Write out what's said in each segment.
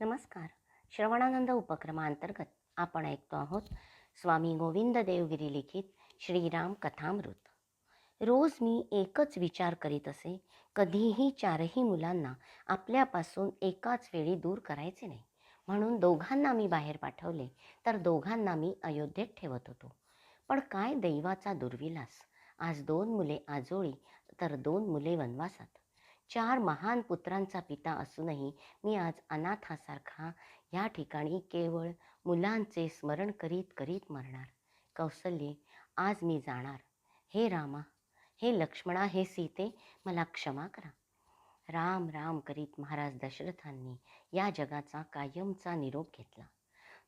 नमस्कार. श्रवणानंद उपक्रमांतर्गत आपण ऐकतो आहोत स्वामी गोविंद देवगिरी लिखित श्रीराम कथामृत. रोज मी एकच विचार करीत असे कधीही चारही मुलांना आपल्यापासून एकाच वेळी दूर करायचे नाही. म्हणून दोघांना मी बाहेर पाठवले तर दोघांना मी अयोध्येत ठेवत होतो. पण काय दैवाचा दुर्विलास. आज दोन मुले आजोळी तर दोन मुले वनवासात. चार महान पुत्रांचा पिता असूनही मी आज अनाथासारखा या ठिकाणी केवळ मुलांचे स्मरण करीत करीत मरणार. कौसल्ये आज मी जाणार. हे रामा हे लक्ष्मणा हे सीते मला क्षमा करा. राम राम करीत महाराज दशरथांनी या जगाचा कायमचा निरोप घेतला.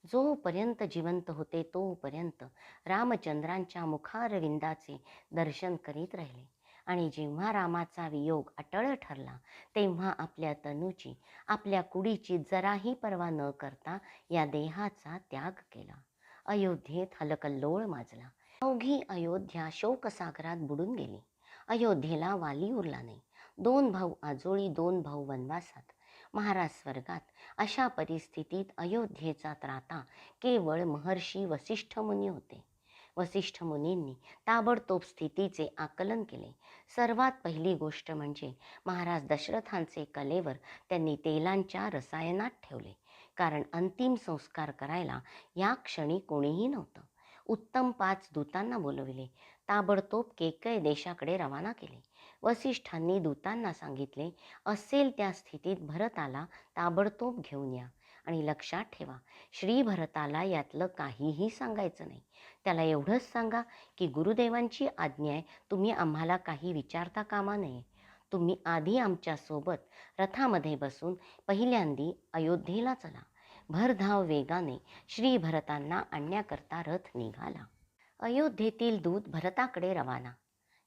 जोपर्यंत जिवंत होते तोपर्यंत रामचंद्रांच्या मुखारविंदाचे दर्शन करीत राहिले. आणि जेव्हा रामाचा वियोग अटळ ठरला तेव्हा आपल्या तनूची आपल्या कुडीची जराही पर्वा न करता या देहाचा त्याग केला. अयोध्येत हलकल्लोळ माजला. अवघी अयोध्या शोकसागरात बुडून गेली. अयोध्येला वाली उरला नाही. दोन भाऊ आजोळी दोन भाऊ वनवासात. महाराज स्वर्गात अशा परिस्थितीत अयोध्येचा त्राता केवळ महर्षी वसिष्ठ मुनी होते. वसिष्ठ मुनींनी ताबडतोब स्थितीचे आकलन केले. सर्वात पहिली गोष्ट म्हणजे महाराज दशरथांचे कलेवर त्यांनी तेलांच्या रसायनात ठेवले. कारण अंतिम संस्कार करायला या क्षणी कोणीही नव्हतं. उत्तम पाच दूतांना बोलविले. ताबडतोब केकय देशाकडे रवाना केले. वसिष्ठांनी दूतांना सांगितले असेल त्या स्थितीत भरताला ताबडतोब घेऊन या. आणि लक्षात ठेवा श्री भरताला यातलं काहीही सांगायचं नाही. त्याला एवढंच सांगा की गुरुदेवांची आज्ञा आहे तुम्ही आम्हाला काही विचारता कामा नये. तुम्ही आधी आमच्यासोबत रथामध्ये बसून पहिल्यांदी अयोध्येला चला. भरधाव वेगाने श्री भरतांना आणण्याकरता रथ निघाला. अयोध्येतील दूत भरताकडे रवाना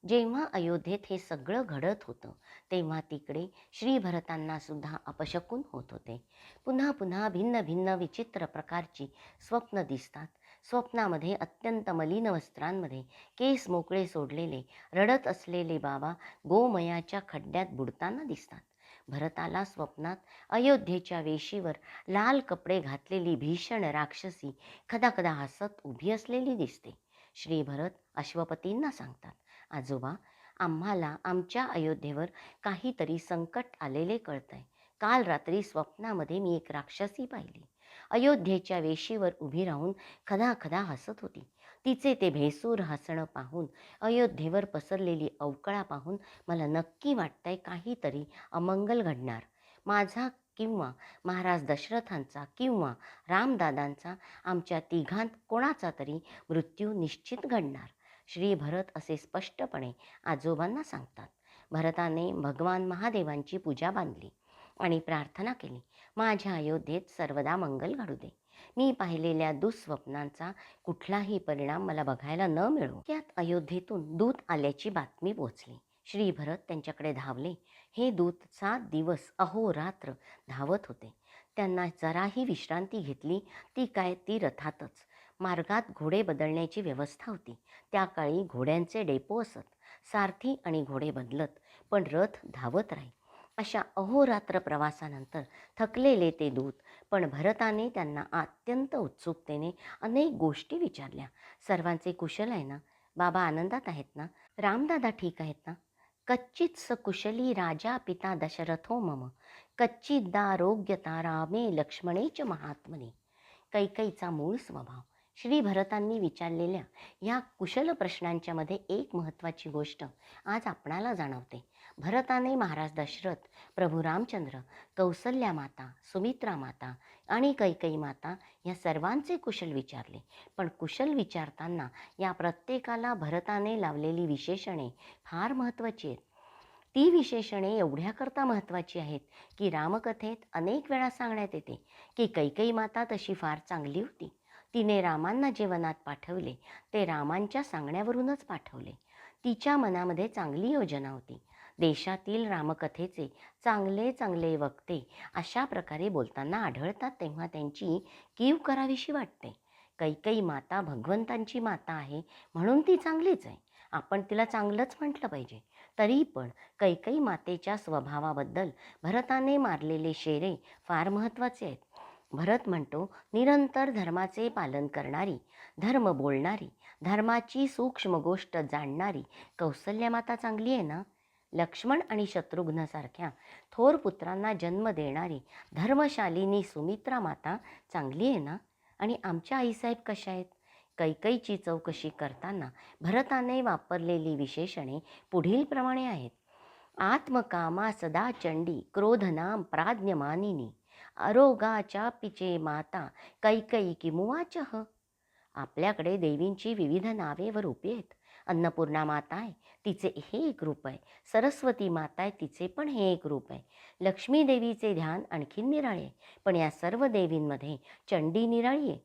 जेव्हा अयोध्येत हे सगळं घडत होतं तेव्हा तिकडे श्रीभरतांना सुद्धा अपशकून होत होते. पुन्हा पुन्हा भिन्न भिन्न विचित्र प्रकारची स्वप्न दिसतात. स्वप्नामध्ये अत्यंत मलिन वस्त्रांमध्ये केस मोकळे सोडलेले रडत असलेले बाबा गोमयाच्या खड्ड्यात बुडताना दिसतात. भरताला स्वप्नात अयोध्येच्या वेशीवर लाल कपडे घातलेली भीषण राक्षसी खदाखदा हसत उभी असलेली दिसते. श्रीभरत अश्वपतींना सांगतात आजोबा आम्हाला आमच्या अयोध्येवर काहीतरी संकट आलेले कळतंय. काल रात्री स्वप्नामध्ये मी एक राक्षसी पाहिली. अयोध्येच्या वेशीवर उभी राहून खदा खदा हसत होती. तिचे ते भेसूर हसणं पाहून अयोध्येवर पसरलेली अवकळा पाहून मला नक्की वाटतंय काहीतरी अमंगल घडणार. माझा किंवा महाराज दशरथांचा किंवा रामदादांचा आमच्या तिघांत कोणाचा तरी मृत्यू निश्चित घडणार. श्री भरत असे स्पष्टपणे आजोबांना सांगतात. भरताने भगवान महादेवांची पूजा बांधली आणि प्रार्थना केली माझ्या अयोध्येत सर्वदा मंगल घडू दे. मी पाहिलेल्या दुःस्वप्नांचा कुठलाही परिणाम मला बघायला न मिळो. त्यात अयोध्येतून दूत आल्याची बातमी पोचली श्री भरत त्यांच्याकडे धावले. हे दूत सात दिवस अहोरात्र धावत होते. त्यांना जराही विश्रांती घेतली ती काय ती रथातच. मार्गात घोडे बदलण्याची व्यवस्था होती. त्या काळी घोड्यांचे डेपो असत. सारथी आणि घोडे बदलत पण रथ धावत राही. अशा अहोरात्र प्रवासानंतर थकलेले ते दूत पण भरताने त्यांना अत्यंत उत्सुकतेने अनेक गोष्टी विचारल्या. सर्वांचे कुशल आहे ना? बाबा आनंदात आहेत ना? रामदादा ठीक आहेत ना? कच्चित सकुशली राजा पिता दशरथो मम. कच्चिदारोग्यता रामे लक्ष्मणेच महात्मने. कैकईचा मूळ स्वभाव. श्री भरतांनी विचारलेल्या या कुशल प्रश्नांच्यामध्ये एक महत्त्वाची गोष्ट आज आपणाला जाणवते. भरताने महाराज दशरथ प्रभू रामचंद्र कौसल्या माता सुमित्रा माता आणि कैकई माता या सर्वांचे कुशल विचारले. पण कुशल विचारताना या प्रत्येकाला भरताने लावलेली विशेषणे फार महत्त्वाची आहेत. ती विशेषणे एवढ्याकरता महत्त्वाची आहेत की रामकथेत अनेक वेळा सांगण्यात येते की कैकई माता तशी फार चांगली होती. तिने रामांना जे वनात पाठवले. ते रामांच्या सांगण्यावरूनच पाठवले. तिच्या मनामध्ये चांगली योजना होती. देशातील रामकथेचे चांगले चांगले वक्ते अशा प्रकारे बोलताना आढळतात तेव्हा त्यांची कीव करावीशी वाटते. कैकई माता भगवंतांची माता आहे म्हणून ती चांगलीच आहे. आपण तिला चांगलंच म्हटलं पाहिजे. तरी पण कैकई मातेच्या स्वभावाबद्दल भरताने मारलेले शेरे फार महत्त्वाचे आहेत. भरत म्हणतो निरंतर धर्माचे पालन करणारी धर्म बोलणारी धर्माची सूक्ष्म गोष्ट जाणणारी कौसल्यमाता चांगली आहे ना? लक्ष्मण आणि शत्रुघ्नसारख्या थोर पुत्रांना जन्म देणारी धर्मशालिनी सुमित्रा माता चांगली आहे ना? आणि आमच्या आईसाहेब कशा आहेत? कैकईची चौकशी करताना भरताने वापरलेली विशेषणे पुढीलप्रमाणे आहेत. आत्मकामा सदा चंडी क्रोधनाम प्राज्ञमानिनी. अरोगाच्या पिचे माता कैकई किमुवाचह आपल्याकडे देवींची विविध नावे व रूपे आहेत. अन्नपूर्णा माता आहे तिचे हे एक रूप आहे. सरस्वती माता आहे तिचे पण हे एक रूप आहे. लक्ष्मी देवीचे ध्यान आणखीन निराळे आहे. पण या सर्व देवींमध्ये चंडी निराळी आहे.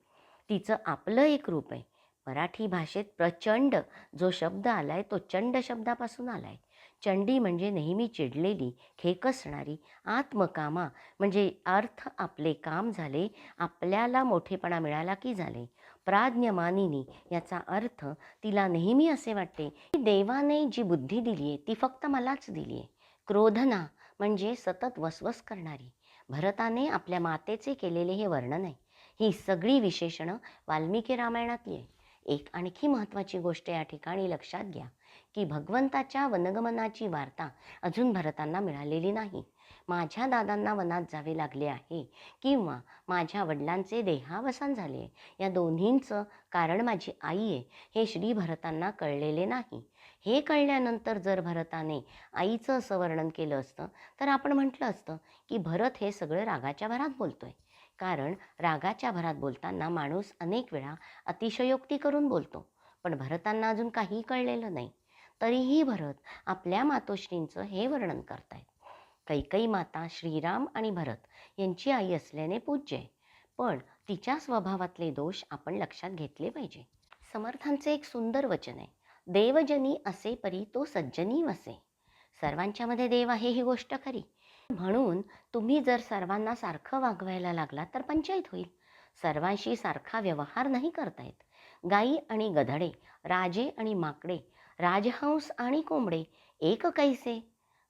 तिचं आपलं एक रूप आहे. मराठी भाषेत प्रचंड जो शब्द आला आहे तो चंड शब्दापासून आला आहे चंडी म्हणजे नेहमी चिडलेली खेकसणारी आत्मकामा म्हणजे अर्थ आपले काम झाले आपल्याला मोठेपणा मिळाला की झाले. प्राज्ञमानिनी याचा अर्थ तिला नेहमी असे वाटते की देवाने जी बुद्धी दिली आहे ती फक्त मलाच दिली आहे. क्रोधना म्हणजे सतत वसवस करणारी. भरताने आपल्या मातेचे केलेले हे वर्णन आहे. ही सगळी विशेषणं वाल्मिकी रामायणातली आहे एक आणखी महत्त्वाची गोष्ट या ठिकाणी लक्षात घ्या की भगवंताच्या वनगमनाची वार्ता अजून भरतांना मिळालेली नाही. माझ्या दादांना वनात जावे लागले आहे किंवा माझ्या वडिलांचे देहावसान झाले. या दोन्हींचं कारण माझी आई आहे हे श्री भरतांना कळलेले नाही. हे कळल्यानंतर जर भरताने आईचं असं वर्णन केलं असतं तर आपण म्हटलं असतं की भरत हे सगळं रागाच्या भरात बोलतोय. कारण रागाच्या भरात बोलताना माणूस अनेक वेळा अतिशयोक्ती करून बोलतो पण भरतांना अजून काही कळलेलं नाही. तरीही भरत आपल्या मातोश्रींचं हे वर्णन करतायत. कैकई माता श्रीराम आणि भरत यांची आई असल्याने पूज्य आहे पण तिच्या स्वभावातले दोष आपण लक्षात घेतले पाहिजे. समर्थांचे एक सुंदर वचन आहे देवजनी असे परी तो सज्जनी वसे. सर्वांच्यामध्ये देव आहे ही गोष्ट खरी म्हणून तुम्ही जर सर्वांना सारखं वागवायला लागला तर पंचायत होईल. सर्वांशी सारखा व्यवहार नाही करता येत. गाई आणि गधडे राजे आणि माकडे राजहंस आणि कोंबडे एक कैसे?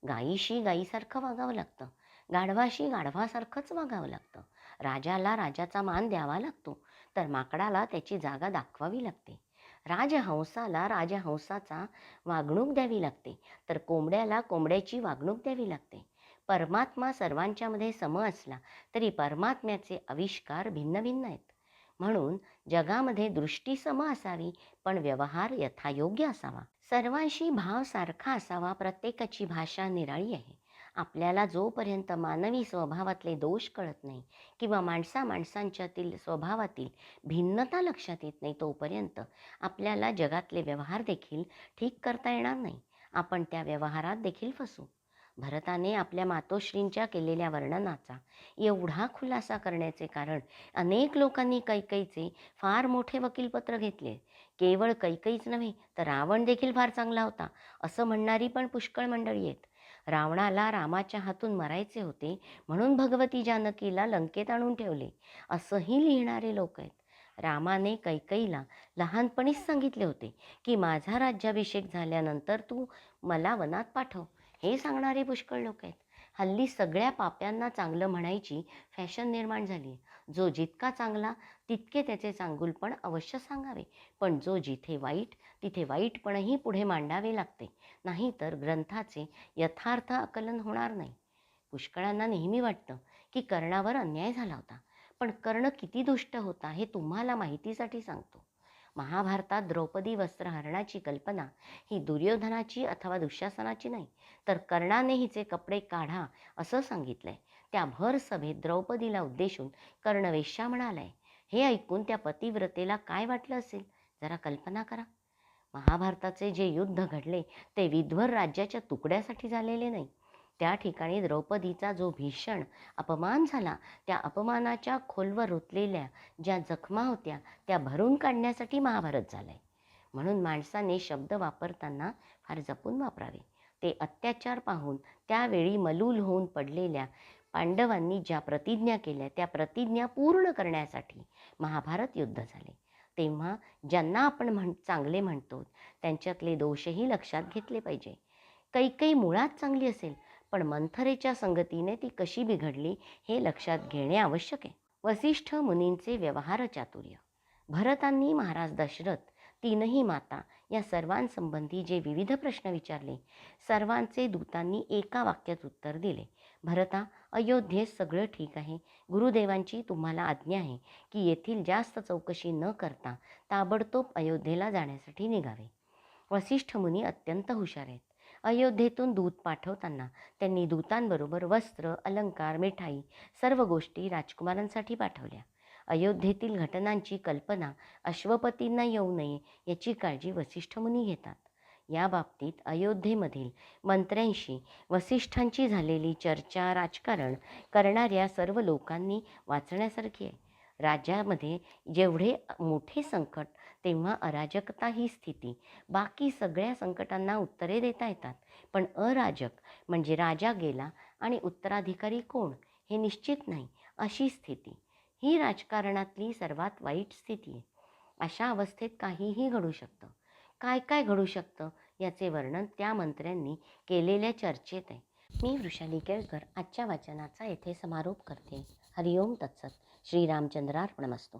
गाईशी गाईसारखं वागावं लागतं. गाढवाशी गाढवासारखंच वागावं लागतं. राजाला राजाचा मान द्यावा लागतो. तर माकडाला त्याची जागा दाखवावी लागते. राजहंसाला राजहंसाचा वागणूक द्यावी लागते. तर कोंबड्याला कोंबड्याची वागणूक द्यावी लागते. परमात्मा सर्वांच्यामध्ये सम असला तरी परमात्म्याचे आविष्कार भिन्न भिन्न आहेत. म्हणून जगामध्ये दृष्टी सम असावी पण व्यवहार यथायोग्य असावा. सर्वांशी भाव सारखा असावा प्रत्येकाची भाषा निराळी आहे. आपल्याला जोपर्यंत मानवी स्वभावातले दोष कळत नाही किंवा माणसा माणसांच्यातील स्वभावातील भिन्नता लक्षात येत नाही तोपर्यंत आपल्याला जगातले व्यवहार देखील ठीक करता येणार नाही. आपण त्या व्यवहारात देखील फसू. भरताने आपल्या मातोश्रींच्या केलेल्या वर्णनाचा एवढा खुलासा करण्याचे कारण अनेक लोकांनी कैकईचे फार मोठे वकीलपत्र घेतले. केवळ कैकईच नव्हे तर रावण देखील फार चांगला होता असं म्हणणारी पण पुष्कळ मंडळी आहेत. रावणाला रामाच्या हातून मरायचे होते म्हणून भगवती जानकीला लंकेत आणून ठेवले असंही लिहिणारे लोक आहेत. रामाने कैकईला लहानपणीच सांगितले होते की माझा राज्याभिषेक झाल्यानंतर तू मला वनात पाठव. हे सांगणारे पुष्कळ लोक आहेत. हल्ली सगळ्या पाप्यांना चांगलं म्हणायची फॅशन निर्माण झाली आहे जो जितका चांगला तितके त्याचे चांगुलपण अवश्य सांगावे. पण जो जिथे वाईट तिथे वाईटपणही पुढे मांडावे लागते. नाहीतर ग्रंथाचे यथार्थ आकलन होणार नाही. पुष्कळांना नेहमी वाटतं की कर्णावर अन्याय झाला होता. पण कर्ण किती दुष्ट होता हे तुम्हाला माहितीसाठी सांगतो. महाभारतात द्रौपदी वस्त्रहरणाची कल्पना ही दुर्योधनाची अथवा दुःशासनाची नाही तर कर्णाने हिचे कपडे काढा असं सांगितलंय. त्या भर सभेत द्रौपदीला उद्देशून कर्णवेश्या म्हणालाय हे ऐकून त्या पतिव्रतेला काय वाटलं असेल? जरा कल्पना करा. महाभारताचे जे युद्ध घडले ते विध्वर राज्याच्या तुकड्यासाठी झालेले नाही. त्या ठिकाणी द्रौपदीचा जो भीषण अपमान झाला त्या अपमानाच्या खोलवर रुतलेल्या ज्या जखमा होत्या त्या भरून काढण्यासाठी महाभारत झालं आहे म्हणून माणसाने शब्द वापरताना फार जपून वापरावे. ते अत्याचार पाहून त्यावेळी मलूल होऊन पडलेल्या पांडवांनी ज्या प्रतिज्ञा केल्या त्या प्रतिज्ञा पूर्ण करण्यासाठी महाभारत युद्ध झाले. तेव्हा ज्यांना आपण म्हण चांगले म्हणतो त्यांच्यातले दोषही लक्षात घेतले पाहिजे. कैकई मुळात चांगली असेल पण मंथरेच्या संगतीने ती कशी बिघडली हे लक्षात घेणे आवश्यक आहे. वसिष्ठ मुनींचे व्यवहार चातुर्य. भरतांनी महाराज दशरथ तीनही माता या सर्वांसंबंधी जे विविध प्रश्न विचारले सर्वांचे दूतांनी एका वाक्यात उत्तर दिले. भरता अयोध्येत सगळं ठीक आहे. गुरुदेवांची तुम्हाला आज्ञा आहे की येथील जास्त चौकशी न करता ताबडतोब अयोध्येला जाण्यासाठी निघावे. वसिष्ठ मुनी अत्यंत हुशार आहेत. अयोध्येतून दूत पाठवताना त्यांनी दूतांबरोबर वस्त्र अलंकार मिठाई सर्व गोष्टी राजकुमारांसाठी पाठवल्या. अयोध्येतील घटनांची कल्पना अश्वपतींना येऊ नये याची काळजी वसिष्ठ मुनी घेतात. या बाबतीत अयोध्येमधील मंत्र्यांशी वसिष्ठांची झालेली चर्चा राजकारण करणाऱ्या सर्व लोकांनी वाचण्यासारखी आहे. राज्यामध्ये जेवढे मोठे संकट तेव्हा अराजकता ही स्थिती. बाकी सगळ्या संकटांना उत्तरे देता येतात. पण अराजक म्हणजे राजा गेला आणि उत्तराधिकारी कोण? हे निश्चित नाही अशी स्थिती. ही राजकारणातली सर्वात वाईट स्थिती आहे. अशा अवस्थेत काहीही घडू शकतं. काय काय घडू शकतं याचे वर्णन त्या मंत्र्यांनी केलेल्या चर्चेत आहे. मी वृषाली केळकर आजच्या वाचनाचा येथे समारोप करते. हरिओम तत्सत. श्रीरामचंद्रार्पणमस्तू.